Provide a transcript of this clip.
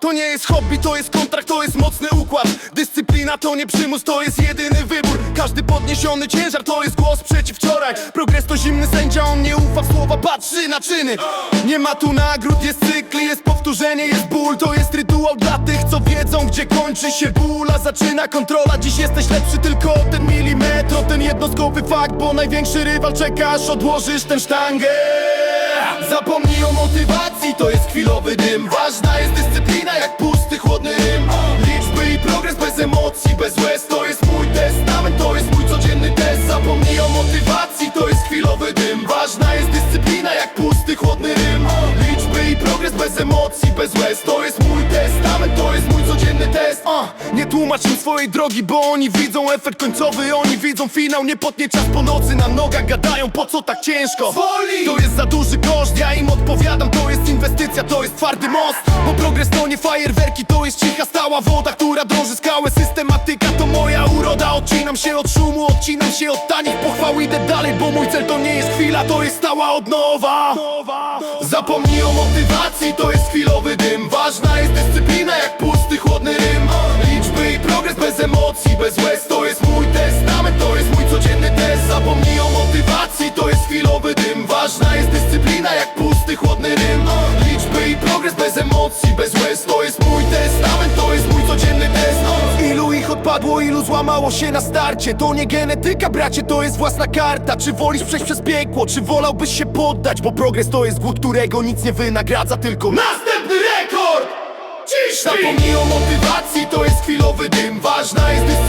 To nie jest hobby, to jest kontrakt, to jest mocny układ. Dyscyplina to nie przymus, to jest jedyny wybór. Każdy podniesiony ciężar to jest głos przeciw wczoraj. Progres to zimny sędzia, on nie ufa w słowa, patrzy na czyny. Nie ma tu nagród, jest cykl, jest powtórzenie, jest ból. To jest rytuał dla tych, co wiedzą, gdzie kończy się ból A zaczyna kontrola, dziś jesteś lepszy tylko o ten milimetr O ten jednostkowy fakt, bo największy rywal czeka, aż odłożysz tę sztangę. Zapomnij o motywacji, to jest chwilowy dym. Ważna jest jak pusty, chłodny rym. Liczby i progres bez emocji, bez łez. To jest mój testament, to jest mój codzienny test. Uh, Nie tłumacz im swojej drogi, bo oni widzą efekt końcowy. Oni widzą finał, nie potnie czas po nocy. Na nogach gadają, po co tak ciężko? Woli! To jest za duży koszt, ja im odpowiadam To to jest twardy most. Bo progres to nie fajerwerki, to jest cicha stała woda Która drąży skałę, systematyka to moja uroda. Odcinam się od szumu, odcinam się od tanich pochwał. Idę dalej, bo mój cel to nie jest chwila, to jest stała odnowa Zapomnij o motywacji, to jest chwilowy dym. Ważna jest dyscyplina jak pusty, chłodny rym. Liczby i progres bez emocji, bez łez. To jest mój testament, to jest mój codzienny test. Zapomnij o motywacji, to jest chwilowy dym. Ważna jest dyscyplina jak pusty, chłodny rym bez emocji, bez łez. To jest mój testament, to jest mój codzienny test. Ilu ich odpadło, ilu złamało się na starcie? To nie genetyka, bracie, to jest własna karta. Czy wolisz przejść przez piekło, czy wolałbyś się poddać? Bo progres to jest głód, którego nic nie wynagradza Tylko następny rekord! Ciśnij! Zapomnij o motywacji, to jest chwilowy dym. Ważna jest dyscyplina